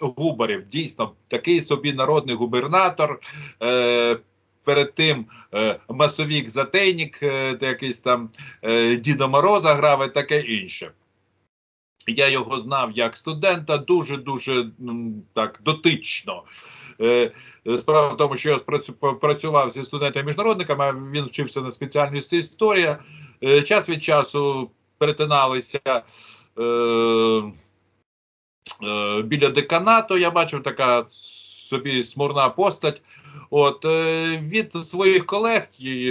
Губарів дійсно такий собі народний губернатор. Е, Перед тим е, масовік затейник, е, якийсь там е, Діда Мороза грав і таке інше. Я його знав як студента дуже дуже так дотично. Е, Справа в тому, що я працював зі студентами-міжнародниками, а він вчився на спеціальності історія. Е, Час від часу перетиналися е, біля деканату. Я бачив така собі смурна постать. От е, від своїх колег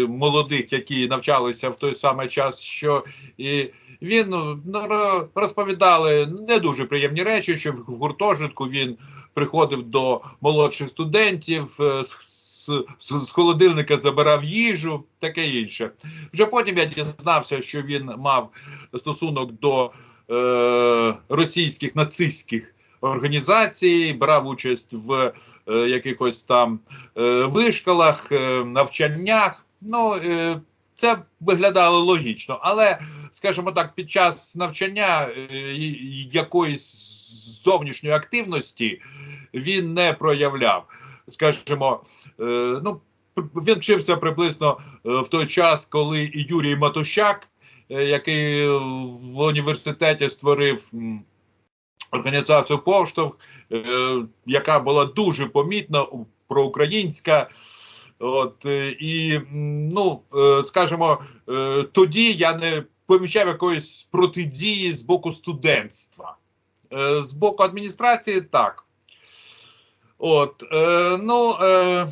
молодих, які навчалися в той самий час, що і він ну, розповідали не дуже приємні речі, що в гуртожитку він приходив до молодших студентів, е, з, з, холодильника забирав їжу, таке інше. Вже потім я дізнався, що він мав стосунок до е, російських нацистських організацій, брав участь в е, якихось там е, вишколах, е, навчаннях. Ну, е, це виглядало логічно, але, скажімо так, під час навчання е, якоїсь зовнішньої активності він не проявляв. Скажімо, е, ну, він вчився приблизно е, в той час, коли і Юрій Матущак, е, який в університеті створив організацію Повштовх, е, яка була дуже помітна, проукраїнська. От е, і ну, е, скажімо, е, тоді я не помічав якоїсь протидії з боку студентства. Е, З боку адміністрації так. От, е, ну, е,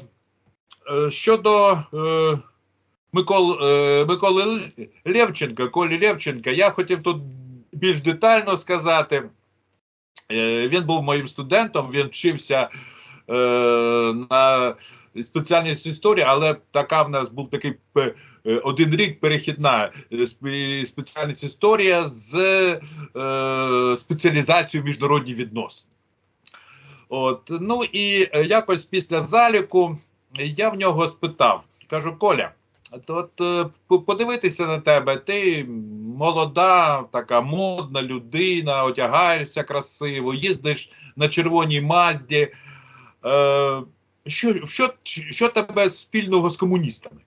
е, щодо е, Микол, е, Миколи Левченка, Колі Левченка, я хотів тут більш детально сказати. Е, він був моїм студентом, він вчився е, на спеціальність історії, але така в нас був такий е, один рік перехідна спеціальність історія з е, спеціалізацією міжнародні відносини. От, ну і якось після заліку я в нього спитав: кажу, Коля, от е, подивитися на тебе, ти молода, така модна людина, одягаєшся красиво, їздиш на червоній мазді. Е, що, що, що тебе спільного з комуністами?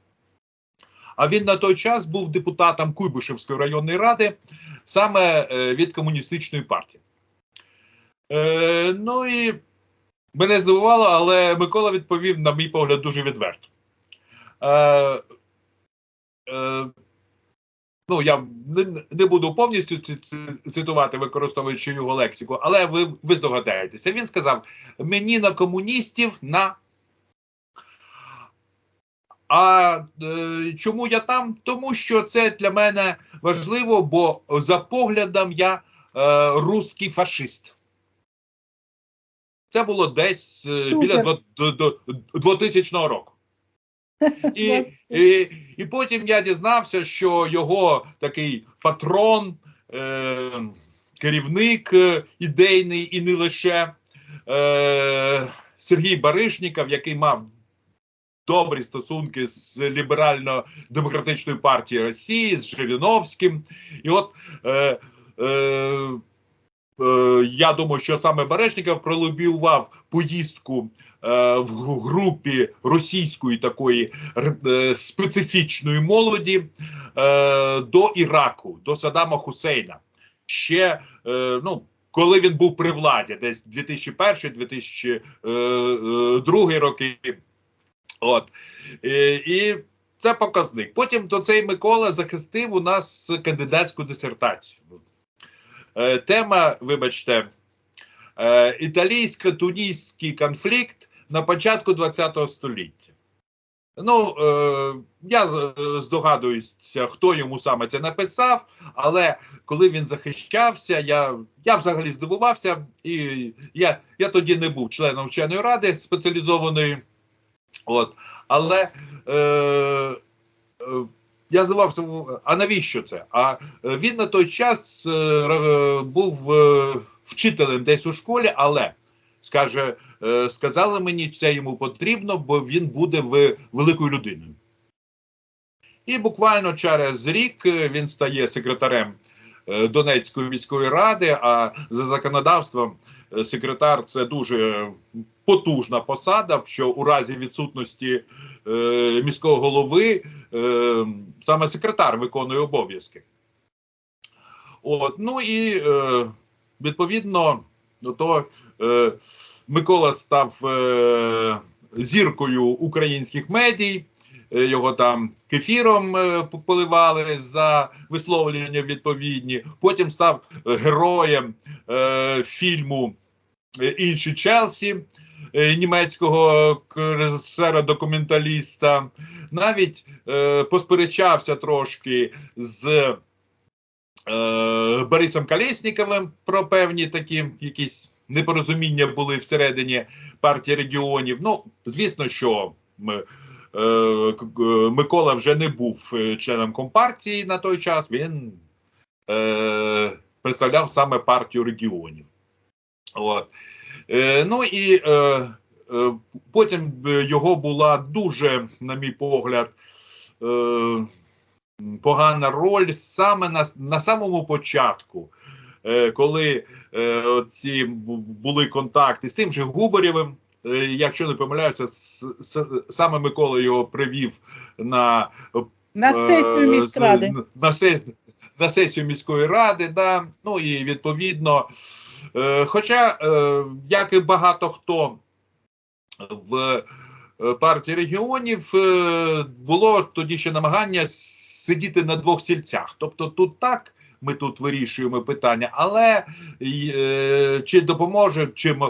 А він на той час був депутатом Куйбишевської районної ради саме е, від комуністичної партії. Ну і мене здивувало, але Микола відповів, на мій погляд, дуже відверто. Ну, я не, не буду повністю цитувати, використовуючи його лексику, але ви, ви здогадаєтеся. Він сказав: мені на комуністів на. А е, чому я там? Тому що це для мене важливо, бо за поглядом я е, русський фашист. Це було десь е, біля дво- до, до, 2000 року. І, і, і потім я дізнався, що його такий патрон, е, керівник е, ідейний і не лише е, Сергій Баришніков, який мав добрі стосунки з ліберально-демократичною партією Росії, з Жириновським. І от е, е, е, я думаю, що саме Баришніков пролобіював поїздку в групі російської такої е, специфічної молоді е, до Іраку, до Саддама Хусейна. Ще е, ну, коли він був при владі, десь 2001-2002 е, роки. От. Е, І це показник. Потім до цей Микола захистив у нас кандидатську дисертацію. Е, Тема, вибачте, е, італійсько-тунійський конфлікт на початку ХХ століття. Ну, е, я здогадуюся, хто йому саме це написав, але коли він захищався, я, я взагалі здивувався, і я, я тоді не був членом вченої ради спеціалізованої. От, але е, е, я здивався, а навіщо це? А він на той час е, був е, вчителем десь у школі, але скаже, е, сказали мені, це йому потрібно, бо він буде великою людиною. І буквально через рік е, він стає секретарем е, Донецької міської ради. А за законодавством секретар це дуже потужна посада. Що у разі відсутності міського голови саме секретар виконує обов'язки. От, ну і відповідно, то Микола став е, зіркою українських медій. Е, Його там кефіром е, поливали за висловлення відповідні. Потім став е, героєм е, фільму е, Інші Челсі е, німецького к- режисера-документаліста. Навіть е, посперечався трошки з е, Борисом Колєсніковим про певні такі якісь непорозуміння були всередині партії регіонів. Ну, звісно, що ми, е, к- Микола вже не був е, членом компартії на той час. Він е, представляв саме партію регіонів. От. Е, ну і е, е, потім е, його була дуже, на мій погляд, е, погана роль саме на, на самому початку, е, коли е, ці були контакти з тим же Губарєвим. Е, Якщо не с, саме Микола його привів на На сесію е, міськради. На, сесію, на сесію міської ради, да. ну і відповідно. Е, хоча, е, як і багато хто в е, партії регіонів, е, було тоді ще намагання сидіти на двох стільцях. Тобто тут так. Ми тут вирішуємо питання, але е, чи допоможе чим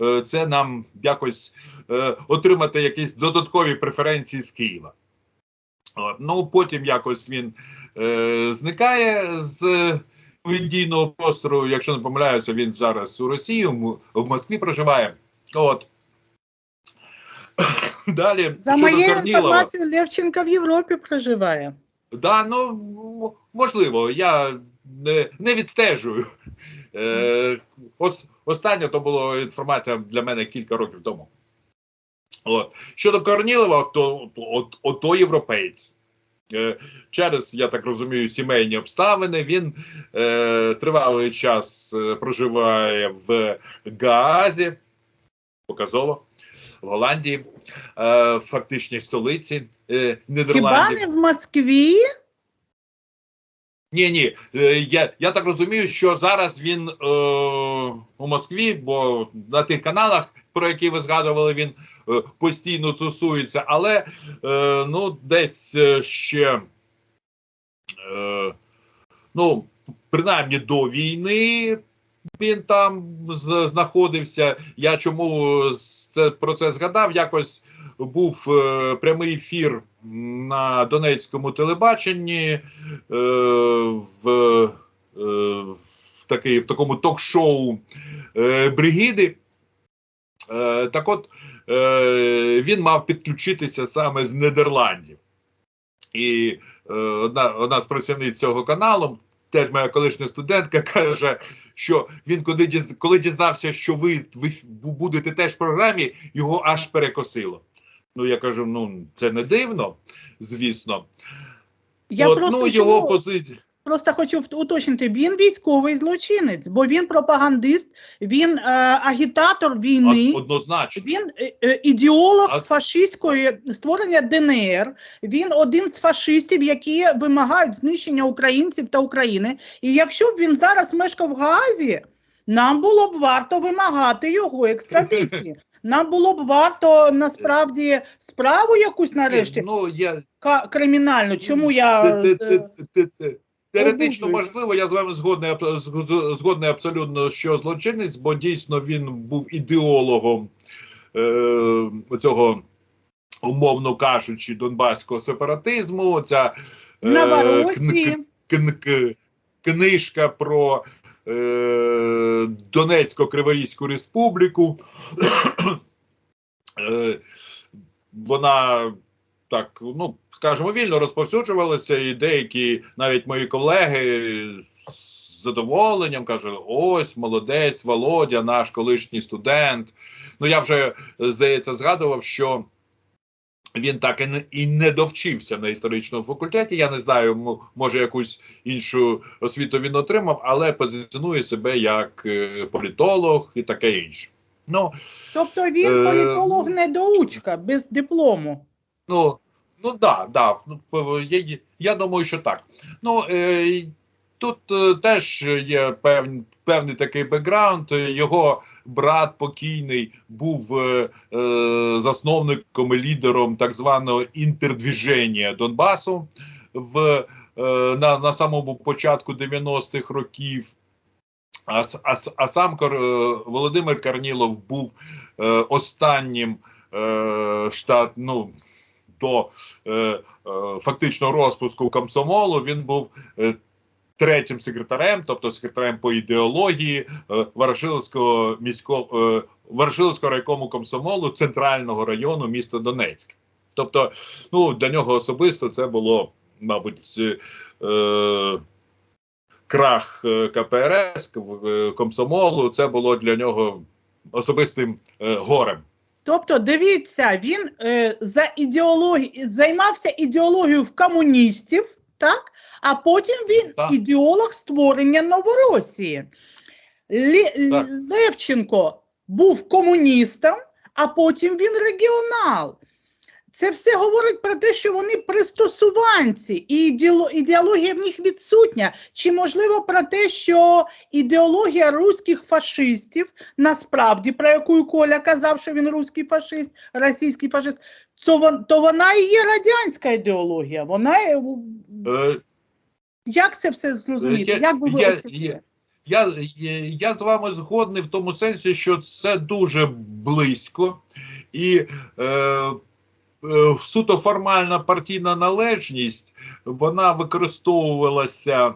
е, це нам якось е, отримати якісь додаткові преференції з Києва? Ну потім якось він е, зникає з медійного простору. Якщо не помиляюся, він зараз у Росії, в Москві проживає. От. Далі За моєю інформацією, Левченко в Європі проживає. Да, ну можливо, я не, не відстежую. Е, ос, останнє то була інформація для мене кілька років тому. От. Щодо Корнілова, то, то, от, от, то європейць. Е, через, я так розумію, сімейні обставини. Він е, тривалий час е, проживає в Гаазі, показово, в Голландії, е, фактичній столиці е, Хіба не в Москві? Ні, ні. Е, я, я так розумію, що зараз він е, у Москві, бо на тих каналах, про які ви згадували, він е, постійно тусується, але е, ну, десь е, ще. Е, ну, принаймні до війни він там знаходився. Я чому це про це згадав? Якось був е, прямий ефір на Донецькому телебаченні е, в, е, в, такий, в такому ток-шоу е, Бригіди. Е, так от е, він мав підключитися саме з Нідерландів. І е, одна, одна з працівниць цього каналу, теж моя колишня студентка, каже, що він коли, діз, коли дізнався, що ви, ви будете теж в програмі, його аж перекосило. Ну, я кажу: ну це не дивно, звісно. Я От, просто, ну, чому- його позиція. Просто хочу уточнити, він військовий злочинець, бо він пропагандист, він е, агітатор війни. Однозначно. Він е, е, ідеолог А- фашистської створення ДНР. Він один з фашистів, які вимагають знищення українців та України. І якщо б він зараз мешкав в Гаазі, нам було б варто вимагати його екстрадиції. Нам було б варто насправді справу якусь нарешті Ну, я, кримінальну. Чому я те- е, те- те- те. Теоретично можливо, я з вами згодний, згодний абсолютно, що злочинець, бо дійсно він був ідеологом е, цього, умовно кажучи, донбаського сепаратизму. Ця е, Новоросії? кн- кн- книжка про е, Донецько-Криворізьку республіку. е, вона так, ну скажімо, вільно розповсюджувалася, і деякі навіть мої колеги з задоволенням кажуть: ось молодець, Володя, наш колишній студент. Ну я вже здається згадував, що він так і не, і не довчився на історичному факультеті. Я не знаю, може якусь іншу освіту він отримав, але позиціонує себе як е, політолог і таке інше. Ну, Тобто він Е, політолог недоучка, без диплому. Ну, ну да, да. Ну, я, я думаю, що так. Ну, е, тут е, теж є певний, певний такий бекграунд. Його брат покійний був е, е, засновником і лідером так званого інтердвіження Донбасу в, е, на, на самому початку 90-х років. А, а, а сам Кор, е, Володимир Карнілов був е, останнім е, штат, ну, до е, е, фактично розпуску комсомолу. Він був е, третім секретарем, тобто секретарем по ідеології е, міського е, райкому комсомолу центрального району міста Донецьк. Тобто, ну для нього особисто це було, мабуть, крах КПРС комсомолу. Це було для нього особистим горем. Тобто, дивіться, він е, за ідеологі... займався ідеологією в комуністів, так? а потім він Так. ідеолог створення Новоросії. Лі... Так. Левченко був комуністом, а потім він регіонал. Це все говорить про те, що вони пристосуванці, і ідеологія в них відсутня. Чи можливо про те, що ідеологія руських фашистів, насправді, про яку Коля казав, що він руський фашист, російський фашист, то, вона і є радянська ідеологія. Вона є- Е, як це все зрозуміти? Я- Як би ви я- оцінили? Я, я, я з вами згодний в тому сенсі, що це дуже близько, і е, е, суто формальна партійна належність вона використовувалася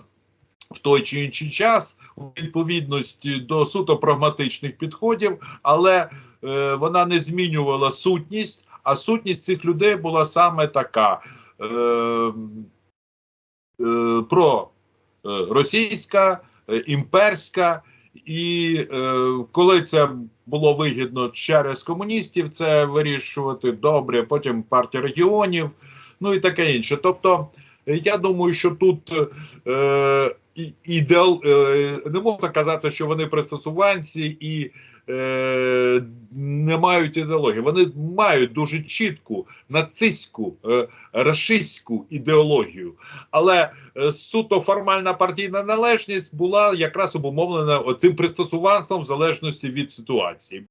в той чи інший час у відповідності до суто прагматичних підходів, але е, вона не змінювала сутність, а сутність цих людей була саме така. Е, е, про е, російська, е, імперська, і е, коли це було вигідно через комуністів, це вирішувати добре, потім партія регіонів, ну і таке інше. Тобто, я думаю, що тут е, ідеал, е, не можна казати, що вони пристосуванці і е, не мають ідеології. Вони мають дуже чітку нацистську, е, рашистську ідеологію. Але е, суто формальна партійна належність була якраз обумовлена цим пристосуванством в залежності від ситуації.